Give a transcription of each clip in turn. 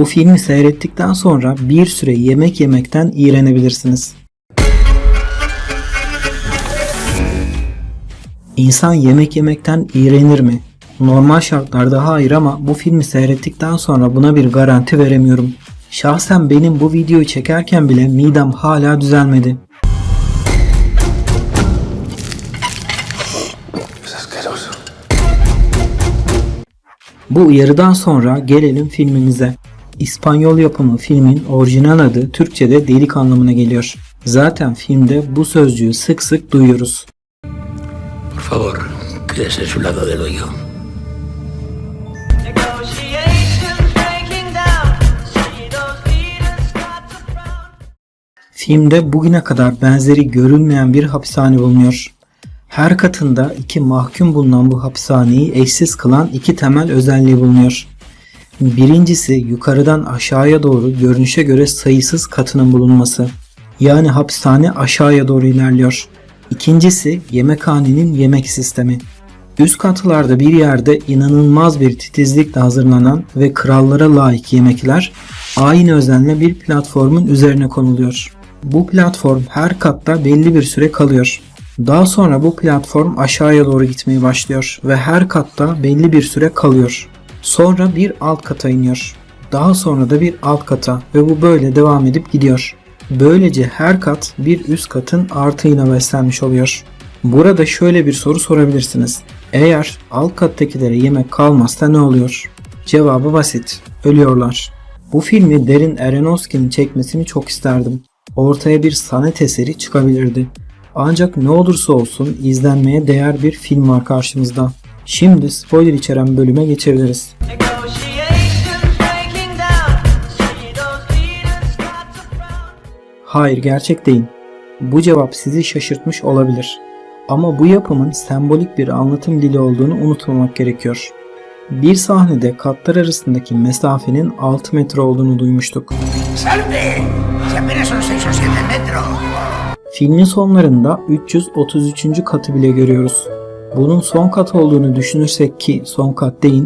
Bu filmi seyrettikten sonra bir süre yemek yemekten iğrenebilirsiniz. İnsan yemek yemekten iğrenir mi? Normal şartlarda hayır ama bu filmi seyrettikten sonra buna bir garanti veremiyorum. Şahsen benim bu videoyu çekerken bile midem hala düzelmedi. Bu uyarıdan sonra gelelim filmimize. İspanyol yapımı filmin orijinal adı Türkçe'de delik anlamına geliyor. Zaten filmde bu sözcüğü sık sık duyuyoruz. Por favor, quédese su lado del hoyo. Filmde bugüne kadar benzeri görülmeyen bir hapishane bulunuyor. Her katında iki mahkum bulunan bu hapishaneyi eşsiz kılan iki temel özelliği bulunuyor. Birincisi yukarıdan aşağıya doğru görünüşe göre sayısız katının bulunması. Yani hapishane aşağıya doğru ilerliyor. İkincisi yemekhanenin yemek sistemi. Üst katlarda bir yerde inanılmaz bir titizlikle hazırlanan ve krallara layık yemekler aynı özenle bir platformun üzerine konuluyor. Bu platform her katta belli bir süre kalıyor. Daha sonra bu platform aşağıya doğru gitmeye başlıyor ve her katta belli bir süre kalıyor. Sonra bir alt kata iniyor. Daha sonra da bir alt kata ve bu böyle devam edip gidiyor. Böylece her kat bir üst katın artığına beslenmiş oluyor. Burada şöyle bir soru sorabilirsiniz. Eğer alt kattakilere yemek kalmazsa ne oluyor? Cevabı basit. Ölüyorlar. Bu filmi Derin Aronofsky'nin çekmesini çok isterdim. Ortaya bir sanat eseri çıkabilirdi. Ancak ne olursa olsun izlenmeye değer bir film var karşımızda. Şimdi spoiler içeren bölüme geçebiliriz. Hayır gerçek değil. Bu cevap sizi şaşırtmış olabilir. Ama bu yapımın sembolik bir anlatım dili olduğunu unutmamak gerekiyor. Bir sahnede katlar arasındaki mesafenin 6 metre olduğunu duymuştuk. ¡Salte! Si apenas son 6 o 7 metros. Filmin sonlarında 333. katı bile görüyoruz. Bunun son kat olduğunu düşünürsek ki son kat değil,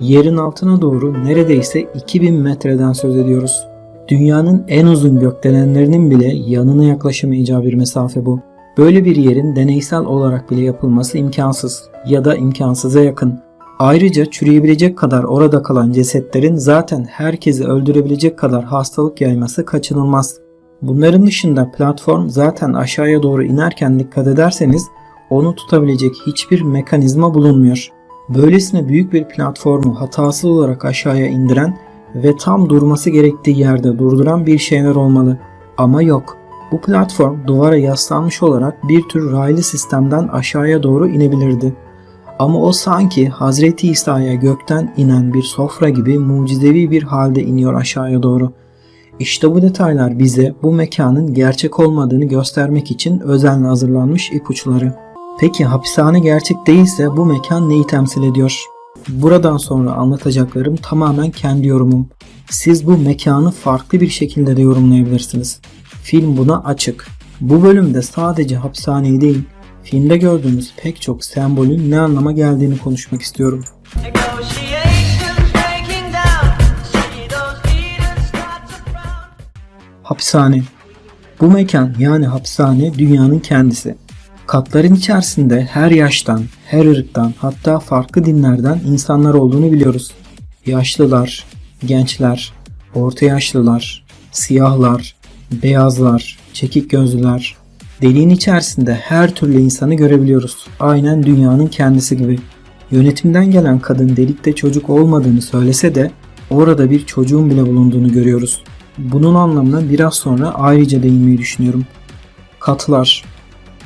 yerin altına doğru neredeyse 2000 metreden söz ediyoruz. Dünyanın en uzun gökdelenlerinin bile yanına yaklaşamayacağı bir mesafe bu. Böyle bir yerin deneysel olarak bile yapılması imkansız ya da imkansıza yakın. Ayrıca çürüyebilecek kadar orada kalan cesetlerin zaten herkesi öldürebilecek kadar hastalık yayması kaçınılmaz. Bunların dışında platform zaten aşağıya doğru inerken dikkat ederseniz onu tutabilecek hiçbir mekanizma bulunmuyor. Böylesine büyük bir platformu hatasız olarak aşağıya indiren ve tam durması gerektiği yerde durduran bir şeyler olmalı. Ama yok. Bu platform duvara yaslanmış olarak bir tür raylı sistemden aşağıya doğru inebilirdi. Ama o sanki Hazreti İsa'ya gökten inen bir sofra gibi mucizevi bir halde iniyor aşağıya doğru. İşte bu detaylar bize bu mekanın gerçek olmadığını göstermek için özenle hazırlanmış ipuçları. Peki hapishane gerçek değilse bu mekan neyi temsil ediyor? Buradan sonra anlatacaklarım tamamen kendi yorumum. Siz bu mekanı farklı bir şekilde de yorumlayabilirsiniz. Film buna açık. Bu bölümde sadece hapishaneyi değil, filmde gördüğümüz pek çok sembolün ne anlama geldiğini konuşmak istiyorum. Hapishane. Bu mekan yani hapishane dünyanın kendisi. Katların içerisinde her yaştan, her ırktan hatta farklı dinlerden insanlar olduğunu biliyoruz. Yaşlılar, gençler, orta yaşlılar, siyahlar, beyazlar, çekik gözlüler. Deliğin içerisinde her türlü insanı görebiliyoruz. Aynen dünyanın kendisi gibi. Yönetimden gelen kadın delikte çocuk olmadığını söylese de orada bir çocuğun bile bulunduğunu görüyoruz. Bunun anlamına biraz sonra ayrıca değinmeyi düşünüyorum. Katlar.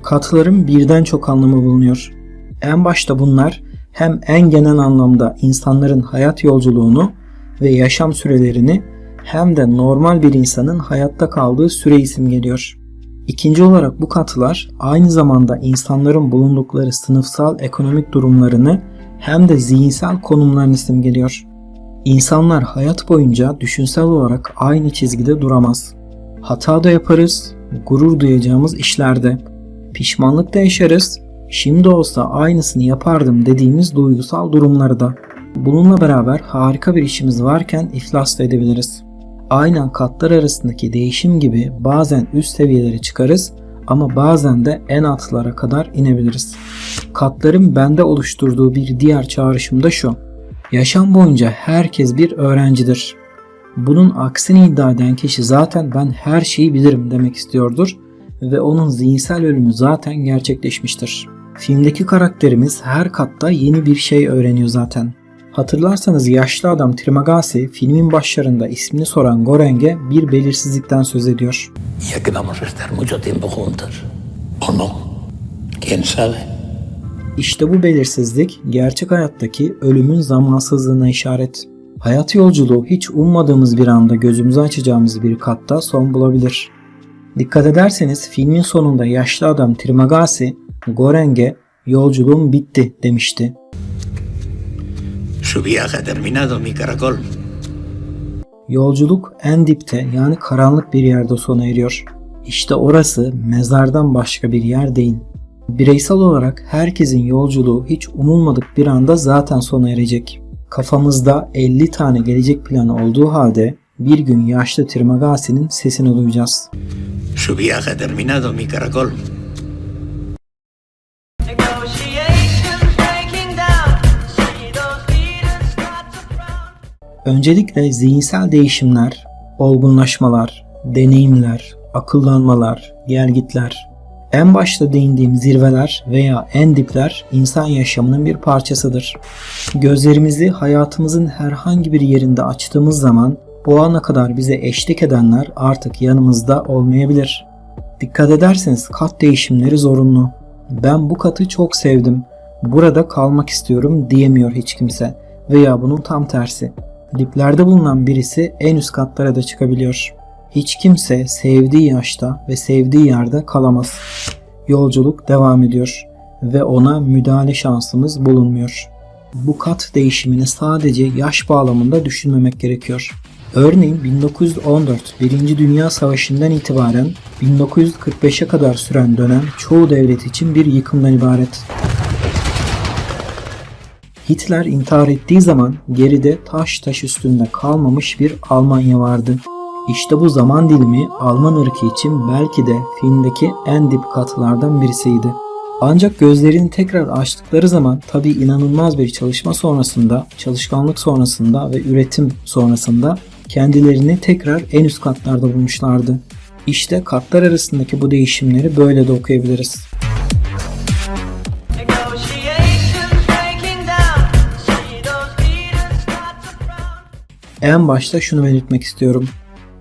Katların birden çok anlamı bulunuyor. En başta bunlar hem en genel anlamda insanların hayat yolculuğunu ve yaşam sürelerini hem de normal bir insanın hayatta kaldığı süreyi simgeliyor. İkinci olarak bu katlar aynı zamanda insanların bulundukları sınıfsal ekonomik durumlarını hem de zihinsel konumlarını simgeliyor. İnsanlar hayat boyunca düşünsel olarak aynı çizgide duramaz. Hata da yaparız, gurur duyacağımız işlerde. Pişmanlık da yaşarız, şimdi olsa aynısını yapardım dediğimiz duygusal durumlarda. Bununla beraber harika bir işimiz varken iflas da edebiliriz. Aynen katlar arasındaki değişim gibi bazen üst seviyelere çıkarız ama bazen de en altlara kadar inebiliriz. Katların bende oluşturduğu bir diğer çağrışım da şu. Yaşam boyunca herkes bir öğrencidir. Bunun aksini iddia eden kişi zaten ben her şeyi bilirim demek istiyordur ve onun zihinsel ölümü zaten gerçekleşmiştir. Filmdeki karakterimiz her katta yeni bir şey öğreniyor zaten. Hatırlarsanız yaşlı adam Trimagasi filmin başlarında ismini soran Goreng'e bir belirsizlikten söz ediyor. İşte bu belirsizlik gerçek hayattaki ölümün zamansızlığına işaret. Hayat yolculuğu hiç ummadığımız bir anda gözümüzü açacağımız bir katta son bulabilir. Dikkat ederseniz filmin sonunda yaşlı adam Trimagasi Goreng'e yolculuğum bitti demişti. Su viaje terminado, mi caracol. Yolculuk en dipte yani karanlık bir yerde sona eriyor. İşte orası mezardan başka bir yer değil. Bireysel olarak herkesin yolculuğu hiç umulmadık bir anda zaten sona erecek. Kafamızda 50 tane gelecek planı olduğu halde bir gün yaşlı Trimagasi'nin sesini duyacağız. Su viaje terminado, mi caracol. Öncelikle zihinsel değişimler, olgunlaşmalar, deneyimler, akıllanmalar, gelgitler. En başta değindiğim zirveler veya en dipler insan yaşamının bir parçasıdır. Gözlerimizi hayatımızın herhangi bir yerinde açtığımız zaman o ana kadar bize eşlik edenler artık yanımızda olmayabilir. Dikkat ederseniz kat değişimleri zorunlu. Ben bu katı çok sevdim. Burada kalmak istiyorum diyemiyor hiç kimse. Veya bunun tam tersi. Diplerde bulunan birisi en üst katlara da çıkabiliyor. Hiç kimse sevdiği yaşta ve sevdiği yerde kalamaz. Yolculuk devam ediyor ve ona müdahale şansımız bulunmuyor. Bu kat değişimini sadece yaş bağlamında düşünmemek gerekiyor. Örneğin 1914 Birinci Dünya Savaşı'ndan itibaren 1945'e kadar süren dönem çoğu devlet için bir yıkımdan ibaret. Hitler intihar ettiği zaman geride taş taş üstünde kalmamış bir Almanya vardı. İşte bu zaman dilimi Alman ırkı için belki de filmdeki en dip katlardan birisiydi. Ancak gözlerini tekrar açtıkları zaman tabi inanılmaz bir çalışma sonrasında, çalışkanlık sonrasında ve üretim sonrasında kendilerini tekrar en üst katlarda bulmuşlardı. İşte katlar arasındaki bu değişimleri böyle de okuyabiliriz. En başta şunu belirtmek istiyorum.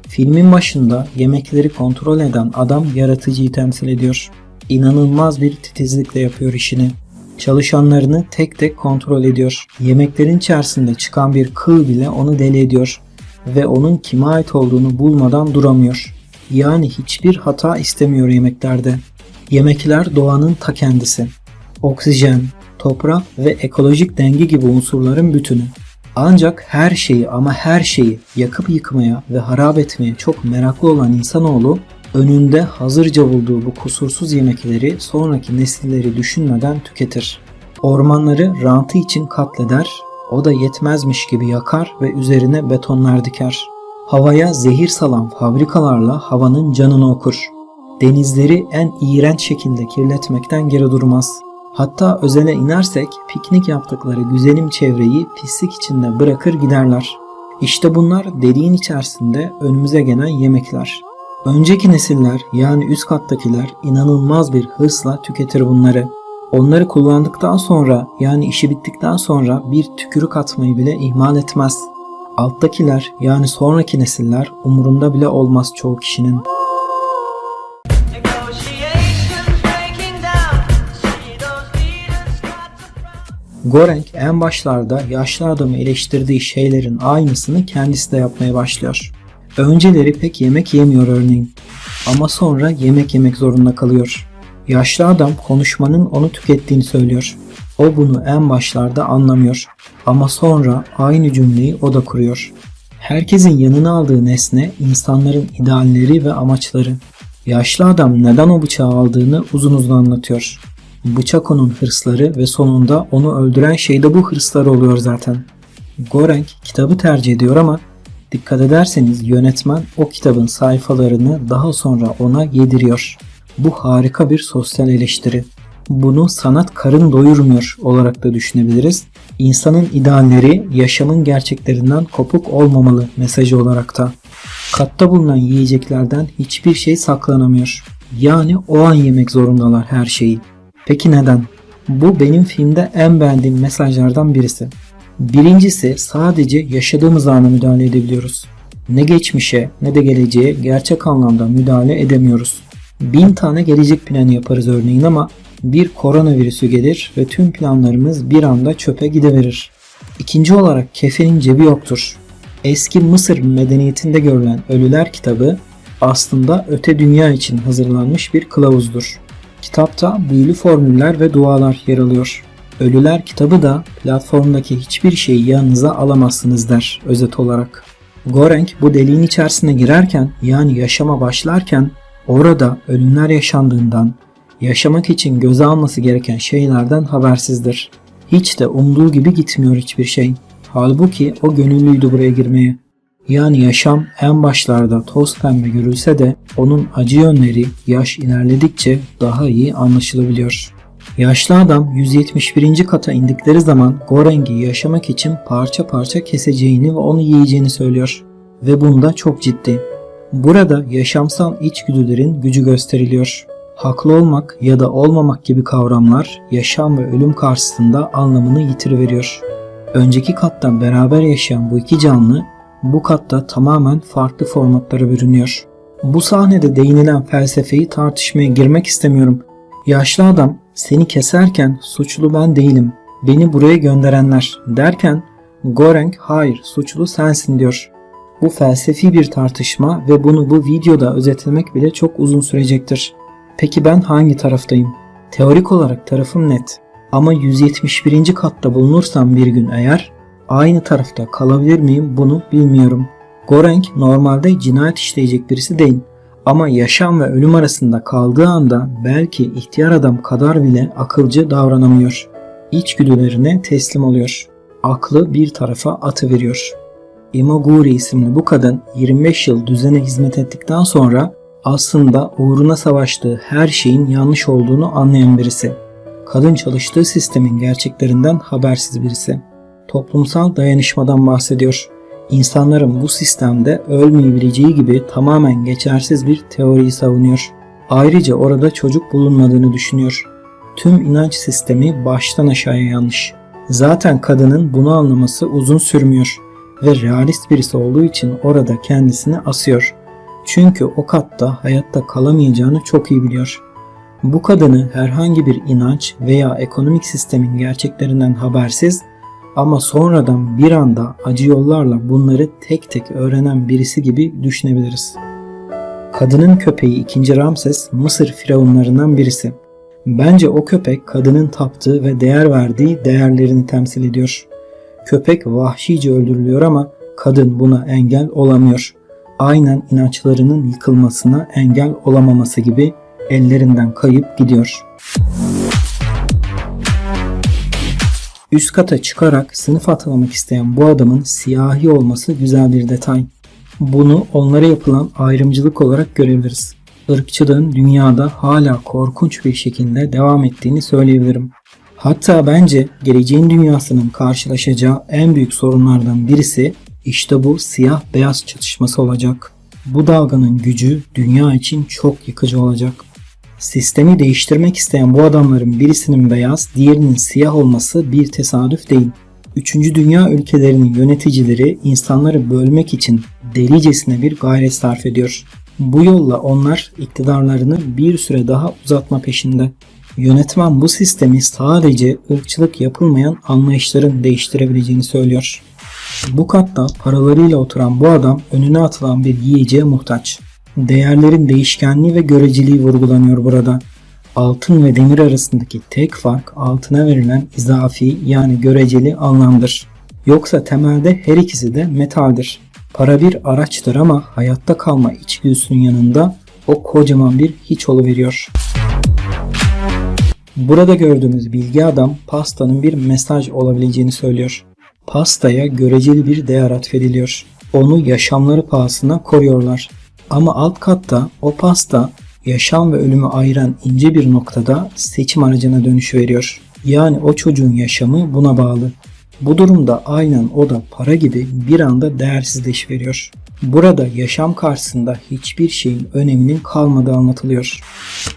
Filmin başında yemekleri kontrol eden adam yaratıcıyı temsil ediyor. İnanılmaz bir titizlikle yapıyor işini. Çalışanlarını tek tek kontrol ediyor. Yemeklerin içerisinde çıkan bir kıl bile onu deli ediyor ve onun kime ait olduğunu bulmadan duramıyor. Yani hiçbir hata istemiyor yemeklerde. Yemekler doğanın ta kendisi. Oksijen, toprak ve ekolojik denge gibi unsurların bütünü. Ancak her şeyi ama her şeyi yakıp yıkmaya ve harap etmeye çok meraklı olan insanoğlu önünde hazırca bulduğu bu kusursuz yemekleri sonraki nesilleri düşünmeden tüketir. Ormanları rantı için katleder, o da yetmezmiş gibi yakar ve üzerine betonlar diker. Havaya zehir salan fabrikalarla havanın canını okur. Denizleri en iğrenç şekilde kirletmekten geri durmaz. Hatta özele inersek piknik yaptıkları güzelim çevreyi pislik içinde bırakır giderler. İşte bunlar deliğin içerisinde önümüze gelen yemekler. Önceki nesiller yani üst kattakiler inanılmaz bir hırsla tüketir bunları. Onları kullandıktan sonra yani işi bittikten sonra bir tükürük atmayı bile ihmal etmez. Alttakiler yani sonraki nesiller umurunda bile olmaz çoğu kişinin. Goreng en başlarda yaşlı adamı eleştirdiği şeylerin aynısını kendisi de yapmaya başlıyor. Önceleri pek yemek yemiyor örneğin. Ama sonra yemek yemek zorunda kalıyor. Yaşlı adam konuşmanın onu tükettiğini söylüyor. O bunu en başlarda anlamıyor. Ama sonra aynı cümleyi o da kuruyor. Herkesin yanına aldığı nesne insanların idealleri ve amaçları. Yaşlı adam neden o bıçağı aldığını uzun uzun anlatıyor. Bıçak onun hırsları ve sonunda onu öldüren şey de bu hırsları oluyor zaten. Gorenk kitabı tercih ediyor ama dikkat ederseniz yönetmen o kitabın sayfalarını daha sonra ona yediriyor. Bu harika bir sosyal eleştiri. Bunu sanat karın doyurmuyor olarak da düşünebiliriz. İnsanın idealleri yaşamın gerçeklerinden kopuk olmamalı mesajı olarak da. Katta bulunan yiyeceklerden hiçbir şey saklanamıyor. Yani o an yemek zorundalar her şeyi. Peki neden? Bu benim filmde en beğendiğim mesajlardan birisi. Birincisi sadece yaşadığımız ana müdahale edebiliyoruz. Ne geçmişe ne de geleceğe gerçek anlamda müdahale edemiyoruz. Bin tane gelecek planı yaparız örneğin ama bir koronavirüsü gelir ve tüm planlarımız bir anda çöpe gideverir. İkinci olarak kefenin cebi yoktur. Eski Mısır medeniyetinde görülen Ölüler kitabı aslında öte dünya için hazırlanmış bir kılavuzdur. Kitapta büyülü formüller ve dualar yer alıyor. Ölüler kitabı da platformdaki hiçbir şeyi yanınıza alamazsınız der özet olarak. Gorenk bu deliğin içerisine girerken yani yaşama başlarken orada ölümler yaşandığından, yaşamak için göze alması gereken şeylerden habersizdir. Hiç de umduğu gibi gitmiyor hiçbir şey. Halbuki o gönüllüydü buraya girmeye. Yani yaşam en başlarda toz pembe görülse de onun acı yönleri yaş ilerledikçe daha iyi anlaşılabiliyor. Yaşlı adam 171. kata indikleri zaman Goreng'i yaşamak için parça parça keseceğini ve onu yiyeceğini söylüyor. Ve bunda çok ciddi. Burada yaşamsal içgüdülerin gücü gösteriliyor. Haklı olmak ya da olmamak gibi kavramlar yaşam ve ölüm karşısında anlamını yitiriveriyor. Önceki katta beraber yaşayan bu iki canlı bu katta tamamen farklı formatlara bürünüyor. Bu sahnede değinilen felsefeyi tartışmaya girmek istemiyorum. Yaşlı adam seni keserken suçlu ben değilim. Beni buraya gönderenler derken Gorenk hayır suçlu sensin diyor. Bu felsefi bir tartışma ve bunu bu videoda özetlemek bile çok uzun sürecektir. Peki ben hangi taraftayım? Teorik olarak tarafım net. Ama 171. katta bulunursam bir gün eğer aynı tarafta kalabilir miyim bunu bilmiyorum. Gorenk normalde cinayet işleyecek birisi değil. Ama yaşam ve ölüm arasında kaldığı anda belki ihtiyar adam kadar bile akılcı davranamıyor. İçgüdülerine teslim oluyor. Aklı bir tarafa atıveriyor. Imoguri isimli bu kadın 25 yıl düzene hizmet ettikten sonra aslında uğruna savaştığı her şeyin yanlış olduğunu anlayan birisi. Kadın çalıştığı sistemin gerçeklerinden habersiz birisi. Toplumsal dayanışmadan bahsediyor. İnsanların bu sistemde ölmeyebileceği gibi tamamen geçersiz bir teoriyi savunuyor. Ayrıca orada çocuk bulunmadığını düşünüyor. Tüm inanç sistemi baştan aşağıya yanlış. Zaten kadının bunu anlaması uzun sürmüyor ve realist birisi olduğu için orada kendisini asıyor. Çünkü o katta hayatta kalamayacağını çok iyi biliyor. Bu kadını herhangi bir inanç veya ekonomik sistemin gerçeklerinden habersiz ama sonradan bir anda acı yollarla bunları tek tek öğrenen birisi gibi düşünebiliriz. Kadının köpeği 2. Ramses Mısır firavunlarından birisi. Bence o köpek kadının taptığı ve değer verdiği değerlerini temsil ediyor. Köpek vahşice öldürülüyor ama kadın buna engel olamıyor. Aynen inançlarının yıkılmasına engel olamaması gibi ellerinden kayıp gidiyor. Üst kata çıkarak sınıf atlamak isteyen bu adamın siyahi olması güzel bir detay. Bunu onlara yapılan ayrımcılık olarak görebiliriz. Irkçılığın dünyada hala korkunç bir şekilde devam ettiğini söyleyebilirim. Hatta bence geleceğin dünyasının karşılaşacağı en büyük sorunlardan birisi işte bu siyah beyaz çatışması olacak. Bu dalganın gücü dünya için çok yıkıcı olacak. Sistemi değiştirmek isteyen bu adamların birisinin beyaz, diğerinin siyah olması bir tesadüf değil. Üçüncü dünya ülkelerinin yöneticileri insanları bölmek için delicesine bir gayret sarf ediyor. Bu yolla onlar iktidarlarını bir süre daha uzatma peşinde. Yönetmen bu sistemi sadece ırkçılık yapılmayan anlayışların değiştirebileceğini söylüyor. Bu katta paralarıyla oturan bu adam önüne atılan bir yiyeceğe muhtaç. Değerlerin değişkenliği ve göreceliği vurgulanıyor burada. Altın ve demir arasındaki tek fark altına verilen izafi yani göreceli anlamdır. Yoksa temelde her ikisi de metaldir. Para bir araçtır ama hayatta kalma içgüdüsünün yanında o kocaman bir hiç veriyor. Burada gördüğümüz bilgi adam pastanın bir mesaj olabileceğini söylüyor. Pastaya göreceli bir değer atfediliyor. Onu yaşamları pahasına koruyorlar. Ama alt katta o pasta yaşam ve ölümü ayıran ince bir noktada seçim aracına dönüş veriyor. Yani o çocuğun yaşamı buna bağlı. Bu durumda aynen o da para gibi bir anda değersizleşiveriyor. Burada yaşam karşısında hiçbir şeyin öneminin kalmadığı anlatılıyor.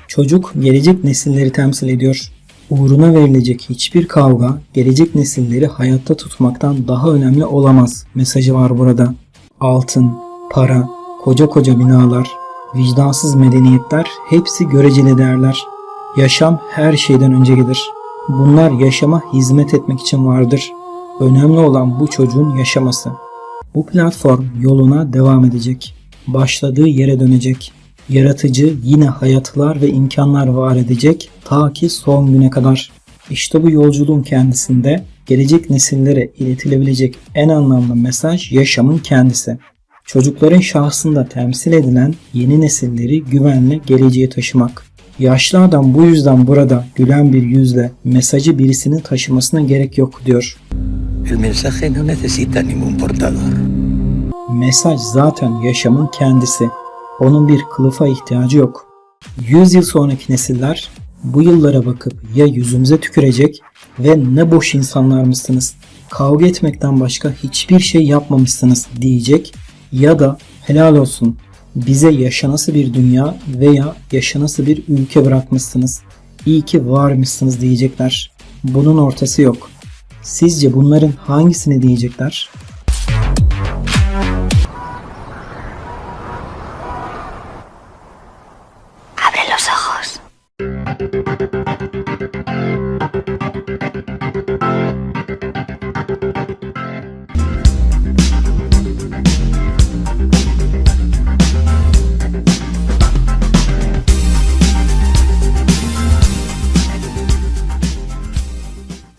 Çocuk gelecek nesilleri temsil ediyor. Uğruna verilecek hiçbir kavga gelecek nesilleri hayatta tutmaktan daha önemli olamaz mesajı var burada. Altın, para, koca koca binalar, vicdansız medeniyetler hepsi göreceli değerler. Yaşam her şeyden önce gelir. Bunlar yaşama hizmet etmek için vardır. Önemli olan bu çocuğun yaşaması. Bu platform yoluna devam edecek. Başladığı yere dönecek. Yaratıcı yine hayatlar ve imkanlar var edecek ta ki son güne kadar. İşte bu yolculuğun kendisinde gelecek nesillere iletilebilecek en anlamlı mesaj yaşamın kendisi. Çocukların şahsında temsil edilen yeni nesilleri güvenle geleceğe taşımak. Yaşlı adam bu yüzden burada gülen bir yüzle mesajı birisinin taşımasına gerek yok diyor. El mensaje no necesita ningún portador. Mesaj zaten yaşamın kendisi. Onun bir kılıfa ihtiyacı yok. 100 yıl sonraki nesiller bu yıllara bakıp ya yüzümüze tükürecek ve ne boş insanlar mısınız? Kavga etmekten başka hiçbir şey yapmamışsınız diyecek ya da helal olsun bize yaşanası bir dünya veya yaşanası bir ülke bırakmışsınız. İyi ki varmışsınız diyecekler. Bunun ortası yok. Sizce bunların hangisini diyecekler?